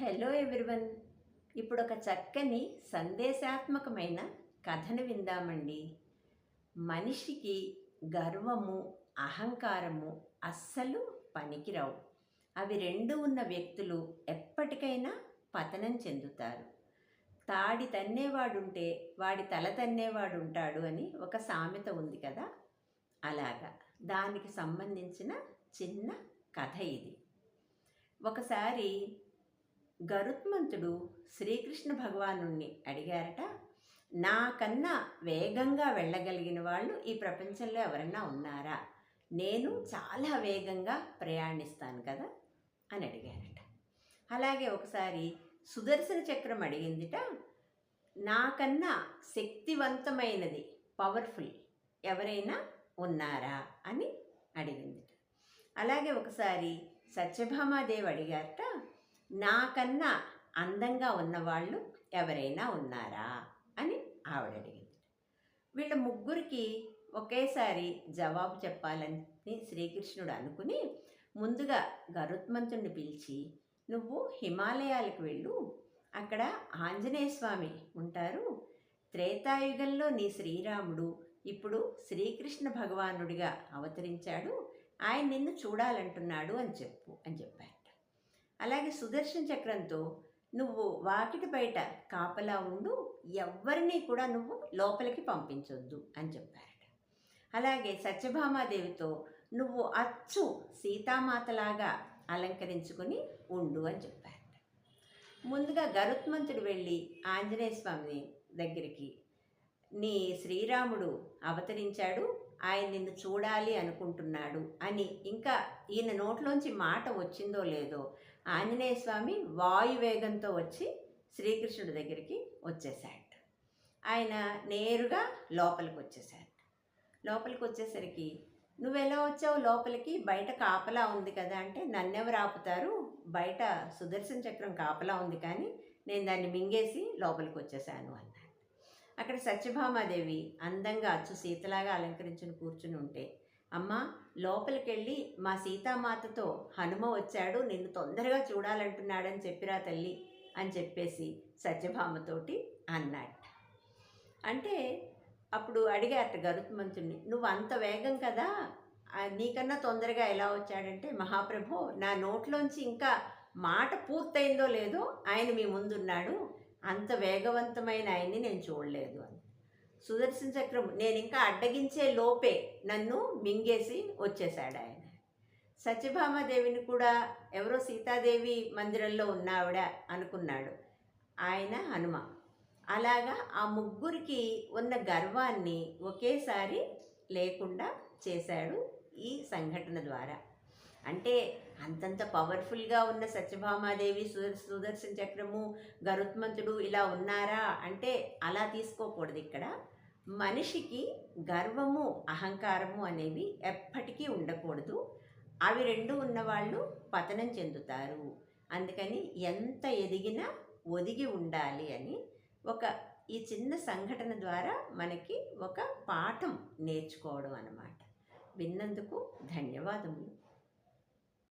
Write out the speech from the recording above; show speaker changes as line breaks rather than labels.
Hello everyone. ఇప్పుడు ఒక చక్కని సందేశాత్మకమైన కథను విందామండి. మనిషికి గర్వము అహంకారము అస్సలు పనికిరావు. అవి రెండు ఉన్న వ్యక్తులు ఎప్పటికైనా పతనం చెందుతారు. తాడి తన్నేవాడుంటే వాడి తల తన్నేవాడు ఉంటాడు అని ఒక సామెత ఉంది కదా? అలాగా. దానికి సంబంధించిన చిన్న కథ ఇది. ఒకసారి గరుత్మంతుడు శ్రీకృష్ణ భగవాను అడిగారట నాకన్నా వేగంగా వెళ్ళగలిగిన వాళ్ళు ఈ ప్రపంచంలో ఎవరన్నా ఉన్నారా? నేను చాలా వేగంగా ప్రయాణిస్తాను కదా? అని అడిగారట. అలాగే ఒకసారి సుదర్శన చక్రం అడిగిందిట నాకన్నా శక్తివంతమైనది పవర్ఫుల్ ఎవరైనా ఉన్నారా? అని అడిగిందిట. అలాగే ఒకసారి సత్యభామాదేవి అడిగారట నాకన్నా అందంగా ఉన్నవాళ్ళు ఎవరైనా ఉన్నారా? అని ఆవిడ అడిగింది. వీళ్ళ ముగ్గురికి ఒకేసారి జవాబు చెప్పాలని శ్రీకృష్ణుడు అనుకుని ముందుగా గరుత్మంతుణ్ణి పిలిచి నువ్వు హిమాలయాలకు వెళ్ళు. అక్కడ ఆంజనేయ స్వామి ఉంటారు. త్రేతాయుగంలో నీ శ్రీరాముడు ఇప్పుడు శ్రీకృష్ణ భగవానుడిగా అవతరించాడు. ఆయన నిన్ను చూడాలంటున్నాడు అని చెప్పు అని చెప్పారు. అలాగే సుదర్శన చక్రంతో నువ్వు వాకిటి బయట కాపలా ఉండు ఎవ్వరినీ కూడా నువ్వు లోపలికి పంపించొద్దు అని చెప్పారట. అలాగే సత్యభామాదేవితో నువ్వు అచ్చు సీతామాతలాగా అలంకరించుకుని ఉండు అని చెప్పారట. ముందుగా గరుత్మంతుడు వెళ్ళి ఆంజనేయ స్వామిని దగ్గరికి నీ శ్రీరాముడు అవతరించాడు ఆయన నిన్ను చూడాలి అనుకుంటున్నాడు అని ఇంకా ఈయన నోట్లోంచి మాట వచ్చిందో లేదో ఆంజనేయ స్వామి వాయువేగంతో వచ్చి శ్రీకృష్ణుడి దగ్గరికి వచ్చేసాడు ఆయన నేరుగా లోపలికి వచ్చేసాడు లోపలికి వచ్చేసరికి నువ్వెలా వచ్చావు లోపలికి? బయట కాపలా ఉంది కదా అంటే నన్నెవరు ఆపుతారు? బయట సుదర్శన చక్రం కాపలా ఉంది కానీ నేను దాన్ని మింగేసి లోపలికి వచ్చేసాను అన్నాడు. అక్కడ సత్యభామాదేవి అందంగా అచ్చు సీతలాగా అలంకరించుని కూర్చుని ఉంటే అమ్మ లోపలికెళ్ళి మా సీతామాతతో హనుమ వచ్చాడు నిన్ను తొందరగా చూడాలంటున్నాడని చెప్పిరా తల్లి అని చెప్పేసి సత్యభామతోటి అన్నాడు అంటే అప్పుడు అడిగారట గరుత్మంతుణ్ణి నువ్వు అంత వేగం కదా నీకన్నా తొందరగా ఎలా వచ్చాడంటే మహాప్రభు నా నోట్లోంచి ఇంకా మాట పూర్తయిందో లేదో ఆయన మీ ముందున్నాడు అంత వేగవంతమైన ఆయన్ని నేను చూడలేదు అని. సుదర్శన చక్రం నేను ఇంకా అడ్డగించే లోపే నన్ను మింగేసి వచ్చేసాడు ఆయన. సత్యభామాదేవిని కూడా ఎవరో సీతాదేవి మందిరంలో ఉన్నావిడ అనుకున్నాడు ఆయన హనుమ. అలాగా ఆ ముగ్గురికి ఉన్న గర్వాన్ని ఒకేసారి లేకుండా చేశాడు ఈ సంఘటన ద్వారా. అంటే అంతంత పవర్ఫుల్గా ఉన్న సత్యభామాదేవి సుదర్ సుదర్శన చక్రము గరుత్మంతుడు ఇలా ఉన్నారా అంటే అలా తీసుకోకూడదు ఇక్కడ. మనిషికి గర్వము అహంకారము అనేవి ఎప్పటికీ ఉండకూడదు. అవి రెండు ఉన్నవాళ్ళు పతనం చెందుతారు. అందుకని ఎంత ఎదిగినా ఒదిగి ఉండాలి అని ఒక ఈ చిన్న సంఘటన ద్వారా మనకి ఒక పాఠం నేర్చుకోవడం అన్నమాట. విన్నందుకు ధన్యవాదములు.